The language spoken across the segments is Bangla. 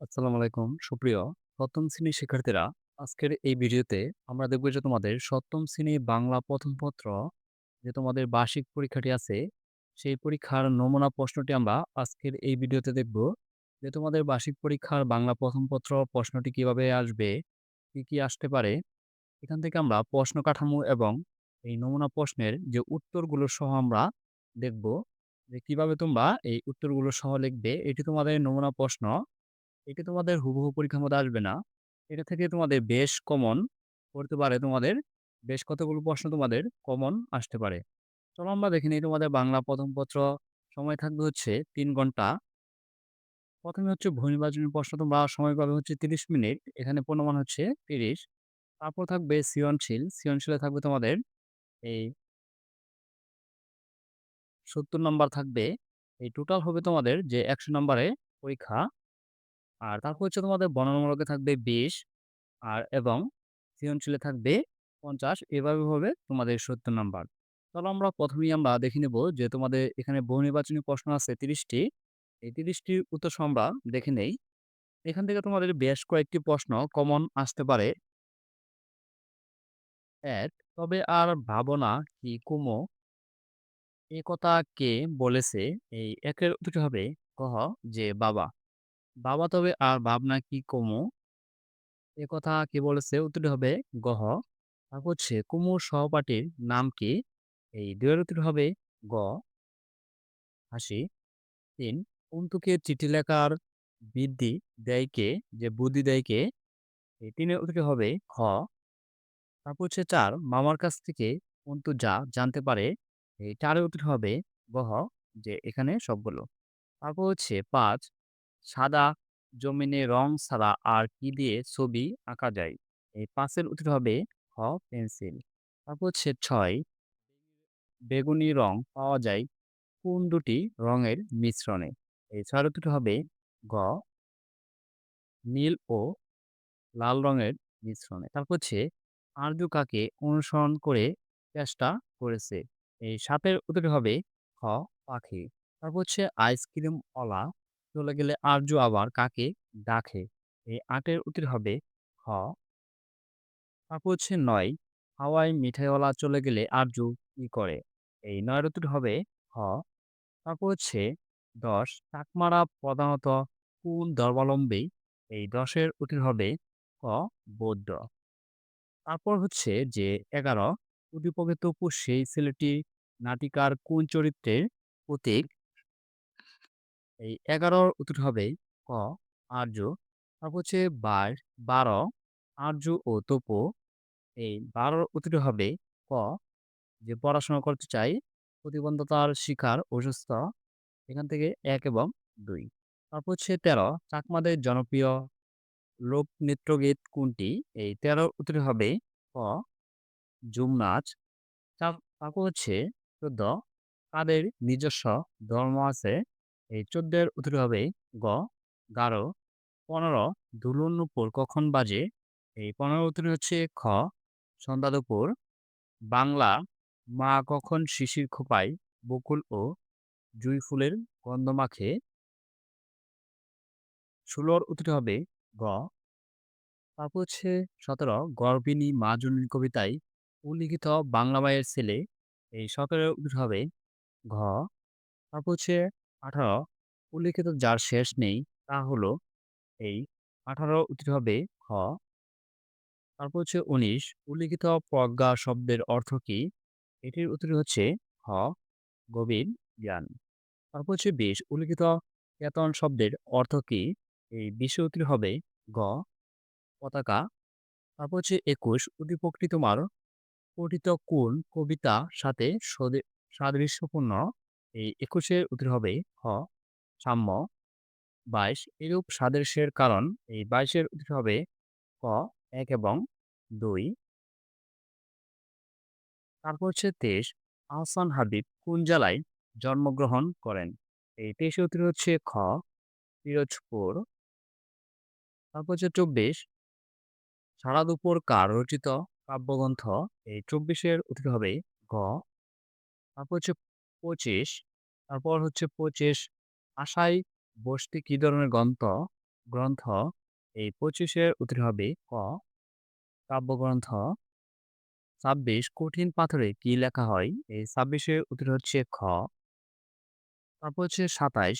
আসসালামু আলাইকুম। সুপ্রিয়, সপ্তম শ্রেণির শিক্ষার্থীরা, আজকের এই ভিডিওতে আমরা দেখব যে তোমাদের সপ্তম শ্রেণি বাংলা প্রথম পত্র যে তোমাদের বার্ষিক পরীক্ষাটি আছে, সেই পরীক্ষার নমুনা প্রশ্নটি আমরা আজকের এই ভিডিওতে দেখব যে তোমাদের বার্ষিক পরীক্ষার বাংলা প্রথম পত্র প্রশ্নটি কীভাবে আসবে, কি কি আসতে পারে। এখান থেকে আমরা প্রশ্ন কাঠামো এবং এই নমুনা প্রশ্নের যে উত্তরগুলো সহ আমরা দেখব যে কীভাবে তোমরা এই উত্তরগুলো সহ লিখবে, এটি তোমাদের নমুনা প্রশ্ন। এটি তোমাদের হুবহু পরীক্ষার মধ্যে আসবে না। এটা থেকে তোমাদের বেশ কমন পড়তে পারে তোমাদের, বেশ কতগুলো প্রশ্ন তোমাদের কমন আসতে পারে। চলো আমরা দেখে নিই তোমাদের বাংলা প্রথম পত্র, সময় থাকবে হচ্ছে তিন ঘণ্টা। ১ম এ হচ্ছে ভূমিবাচনী প্রশ্ন, তোমরা সময় পাবে হচ্ছে ৩০ মিনিট। এখানে পূর্ণমান হচ্ছে ৩০। তারপর থাকবে সৃজনশীল। সৃজনশীলে থাকবে তোমাদের এই ৭০ নাম্বার থাকবে। এই টোটাল হবে তোমাদের যে ১০০ নাম্বারে পরীক্ষা। আর তারপর হচ্ছে তোমাদের বর্ণনামূলকে থাকবে ২০ আর এবং সৃজনশীলে থাকবে ৫০ এভাবে হবে তোমাদের ৭০ নাম্বার। তাহলে আমরা প্রথমেই আমরা দেখে নেব যে তোমাদের এখানে বহু নির্বাচনী প্রশ্ন আছে তিরিশটি এই ৩০ টির উত্তর আমরা দেখে নেই। এখান থেকে তোমাদের বেশ কয়েকটি প্রশ্ন কমন আসতে পারে। এক, তবে আর ভাবনা কি কুমো? এ কে বলেছে? এই ১ এর উত্তরটি হবে ক যে বাবা। বাবা তবে আর ভাবনা কি কুমু? এ কথা কে বলেছে? উত্তরটি হবে গহ। তারপর হচ্ছে কুমুর সহপাঠীর নাম কি? এই ২ এর উত্তরটি হবে গ হাসি। ৩ অন্তুকে চিঠি লেখার বৃদ্ধি দেয় কে? যে বুদ্ধি দেয় কে? এই ৩ এর উত্তরটি হবে খ। তারপর হচ্ছে ৪ মামার কাছ থেকে অন্তু যা জানতে পারে। এই ৪ এর উত্তরটি হবে গহ যে এখানে সবগুলো। তারপর হচ্ছে ৫ সাদা জমিনে রং ছাড়া আর কি দিয়ে ছবি আঁকা যায়? এই ৫ এর উত্তরটি হবে খ, পেন্সিল। তারপর হচ্ছে ছয়, বেগুনি রং পাওয়া যায় কোন দুটি রঙের মিশ্রণে? এই ৬ এর উত্তরটি হবে গ, নীল ও লাল রঙের মিশ্রণে। তারপর হচ্ছে আরজু কাকে অনুসরণ করে চেষ্টা করেছে? এই ৭ এর উত্তরটি হবে খ, পাখি। তারপর হচ্ছে আইসক্রিম অলা চলে গেলে আর্য আবার কাকে ডাকে? এই ৮ এর উত্তরটি হবে খ। তারপর হচ্ছে নয় হাওয়ায় মিঠাইওয়ালা চলে গেলে আরজু কি করে? এই ৯ এর উত্তরটি হবে খ। তারপর হচ্ছে ১০ চাকমারা প্রধানত কোন ধর্মাবলম্বী? এই ১০ এর উত্তরটি হবে ক, বৌদ্ধ। তারপর হচ্ছে যে ১১ অতিপ্রকৃত অপু সেই ছেলেটি নাটিকার কোন চরিত্রের প্রতীক? এই ১১ র উত্তরটি হবে ক আর্য। তারপর হচ্ছে বার ১২ আর্য ও তপু। এই ১২ র উত্তরটি হবে ক যে পড়াশোনা করতে চাই, প্রতিবন্ধতার শিকার, অসুস্থ। এখান থেকে এক এবং দুই তারপর হচ্ছে ১৩ চাকমাদের জনপ্রিয় লোকনৃত্যগীত কোনটি? এই ১৩ র উত্তরটি হবে ক ঝুম নাচ। তার তারপর হচ্ছে ১৪ কাদের নিজস্ব ধর্ম আছে? এই ১৪ এর উত্তরটি হবে গ গারো। ১৫ ধুলোর নূপুর কখন বাজে? এই ১৫ উত্তরটি হচ্ছে খ, সন্ধ্যা দুপুর। বাংলা, মা কখন শিশির খোঁপায় বকুল ও জুঁই ফুলের গন্ধ মাখে? ১৬ র উত্তরটি হবে গ। তারপর হচ্ছে ১৭ গর্ভিণী মা জননী কবিতায় উল্লিখিত বাংলা মায়ের ছেলে। এই সতেরো উত্তর হবে ঘ। তারপর হচ্ছে ১৮ উল্লিখিত যার শেষ নেই তা হলো এই ১৮ উত্তর হবে খ। তারপর হচ্ছে ১৯ উল্লিখিত প্রজ্ঞা শব্দের অর্থ কী? এটির উত্তর হচ্ছে খ, গভীর জ্ঞান। তারপর হচ্ছে ২০ উল্লিখিত কেতন শব্দের অর্থ কি এই ২০ এর উত্তরটি হবে গ, পতাকা। তারপর হচ্ছে ২১ উদ্দীপকটি তোমার পঠিত কোন কবিতা সাথে সদে সাদৃশ্যপূর্ণ? এই ২১ এর উত্তরটি হবে খ সাম্য। ২২ এরূপ সাদৃশ্যের কারণ? এই ২২ এর উত্তরটি হবে ক, এক এবং দুই তারপর হচ্ছে ২৩ আহসান হাবিব কোন জেলায় জন্মগ্রহণ করেন? এই ২৩ এর উত্তরটি হচ্ছে খ, পিরোজপুর। তারপর হচ্ছে ২৪ সারা দুপুর কার রচিত কাব্যগ্রন্থ? এই ২৪ এর উত্তরটি হবে গ। তারপর হচ্ছে ২৫ তারপর হচ্ছে ২৫ আশায় বসতি কি ধরনের গ্রন্থ? গ্রন্থ, এই ২৫ এর উত্তর হবে ক। কাব্যগ্রন্থ। ২৬ কঠিন পাথরে কি লেখা হয়? এই ২৬ এর উত্তর হচ্ছে খ। তারপর হচ্ছে ২৭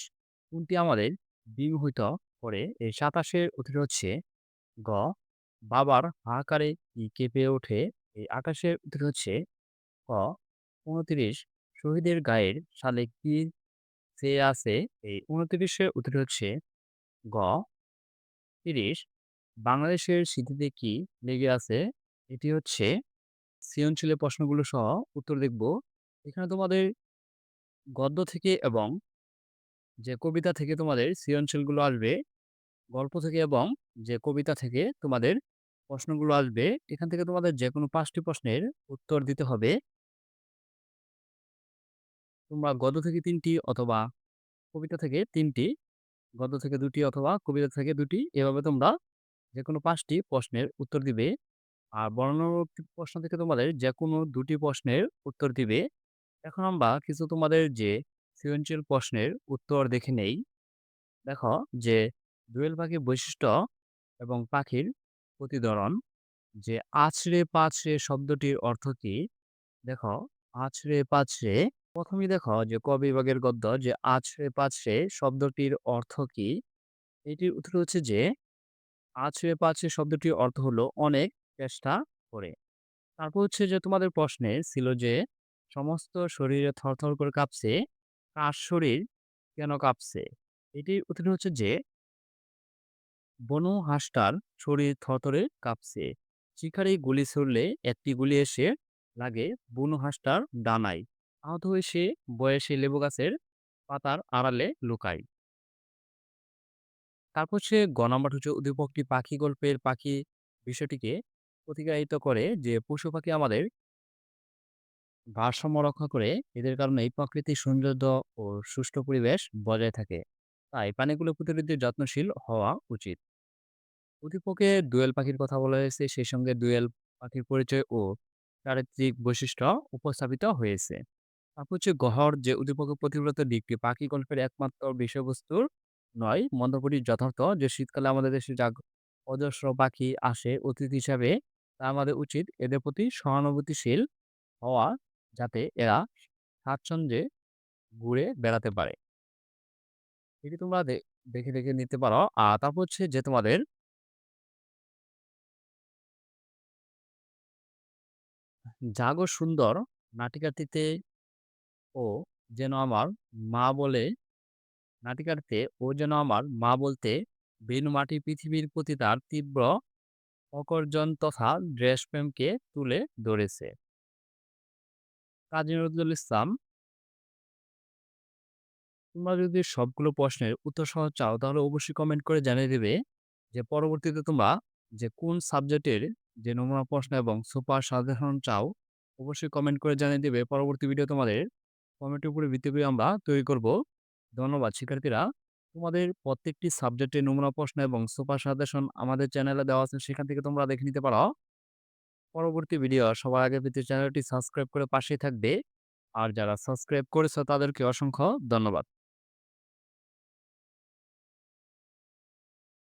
কোনটি আমাদের বিমোহিত করে? এই ২৭ এর উত্তর হচ্ছে গ। বাবার হাহাকারে কি কেঁপে ওঠে? এই ২৮ এর উত্তর হচ্ছে ক। ২৯ শহীদের গায়ের সালে কি চেয়ে আছে? এই ২৯ এর উত্তর হচ্ছে গ। ৩০ বাংলাদেশের স্মৃতিতে কি লেগে আছে? এটি হচ্ছে সৃজনশীলের প্রশ্নগুলো সহ উত্তর দেখব। এখানে তোমাদের গদ্য থেকে এবং যে কবিতা থেকে তোমাদের সৃজনশীলগুলো আসবে, গল্প থেকে এবং যে কবিতা থেকে তোমাদের প্রশ্নগুলো আসবে, এখান থেকে তোমাদের যে কোনো পাঁচটি প্রশ্নের উত্তর দিতে হবে। তোমরা গদ্য থেকে তিনটি অথবা কবিতা থেকে তিনটি, গদ্য থেকে দুটি অথবা কবিতা থেকে দুটি, এভাবে তোমরা যে কোনো পাঁচটি প্রশ্নের উত্তর দিবে। আর বর্ণনামূলক প্রশ্ন থেকে তোমাদের যে কোনো দুটি প্রশ্নের উত্তর দিবে। এখন আমরা কিছু তোমাদের যে সৃজনশীল প্রশ্নের উত্তর দেখে নেই। দেখো যে দোয়েল পাখির বৈশিষ্ট্য এবং পাখির প্রতিধরন। যে আছড়ে পাছড়ে শব্দটির অর্থ কী? দেখো আছড়ে পাছড়ে ১ম এই দেখো যে ক বিভাগের গদ্য যে আছড়ে পাছড়ে শব্দটির অর্থ কি এটির উত্তর হচ্ছে যে আছড়ে পাছড়ে শব্দটির অর্থ হলো অনেক চেষ্টা করে। তারপর হচ্ছে যে তোমাদের প্রশ্নে ছিল যে সমস্ত শরীরে থরথর করে কাঁপছে, কার শরীর কেন কাঁপছে? এটির উত্তর হচ্ছে যে বনু হাঁসটার শরীর থরথরে কাঁপছে। শিকারী গুলি ছুড়লে একটি গুলি এসে লাগে বুনো হাঁসটার ডানায়। আহত হয়ে সে বয়সে লেবু গাছের পাতার আড়ালে লুকায়। তারপর সে গ নাম্বার হচ্ছে উদ্দীপকটি পাখি গল্পের পাখি বিষয়টিকে প্রতিকায়িত করে যে পশু পাখি আমাদের ভারসাম্য রক্ষা করে এদের কারণে এই প্রকৃতির সৌন্দর্য ও সুষ্ঠু পরিবেশ বজায় থাকে। তাই প্রাণীগুলো প্রতিনিধির যত্নশীল হওয়া উচিত। উদ্দীপকে দোয়েল পাখির কথা বলা হয়েছে, সেই সঙ্গে দোয়েল পাখির পরিচয় ও চারিত্রিক বৈশিষ্ট্য উপস্থাপিত হয়েছে। তারপর হচ্ছে গহর যে উদ্দীপকের প্রতিফলিত দিকটি পাখি গল্পের একমাত্র বিষয়বস্তুর নয় মন্তব্যটি যথার্থ যে শীতকালে আমাদের দেশে যাক অজস্র পাখি আসে অতিথি হিসাবে তা আমাদের উচিত এদের প্রতি সহানুভূতিশীল হওয়া যাতে এরা স্বাচ্ছন্দ্যে ঘুরে বেড়াতে পারে। এটি তোমরা দেখে, দেখে নিতে পারো। আর তারপর হচ্ছে যে তোমাদের জাগো সুন্দর নাটিকাটিতে ও যেন আমার মা বলে নাটিকাটিতে ও যেন আমার মা বলতে বেণুমাটি পৃথিবীর প্রতি তার তীব্র অকর্জন তথা দেশপ্রেমকে তুলে ধরেছে। কাজী নজরুল ইসলাম তোমরা যদি সবগুলো প্রশ্নের উত্তর সহ চাও, তাহলে অবশ্যই কমেন্ট করে জানিয়ে দেবে যে পরবর্তীতে তোমরা যে কোন সাবজেক্টের যে নমুনা প্রশ্ন এবং সুপার সাধারণ চাও, অবশ্যই কমেন্ট করে জানিয়ে দেবে পরবর্তী ভিডিও তোমাদের কমেন্টের উপরে ভিত্তি করে আমরা তৈরি করব। ধন্যবাদ, শিক্ষার্থীরা। তোমাদের প্রত্যেকটি সাবজেক্টের নমুনা প্রশ্ন এবং সুপার সাজেশন আমাদের চ্যানেলে দেওয়া আছে, সেখান থেকে তোমরা দেখে নিতে পারো। পরবর্তী ভিডিও সবার আগে পেতে চ্যানেলটি সাবস্ক্রাইব করে পাশেই থাকবে। আর যারা সাবস্ক্রাইব করেছ তাদেরকে অসংখ্য ধন্যবাদ।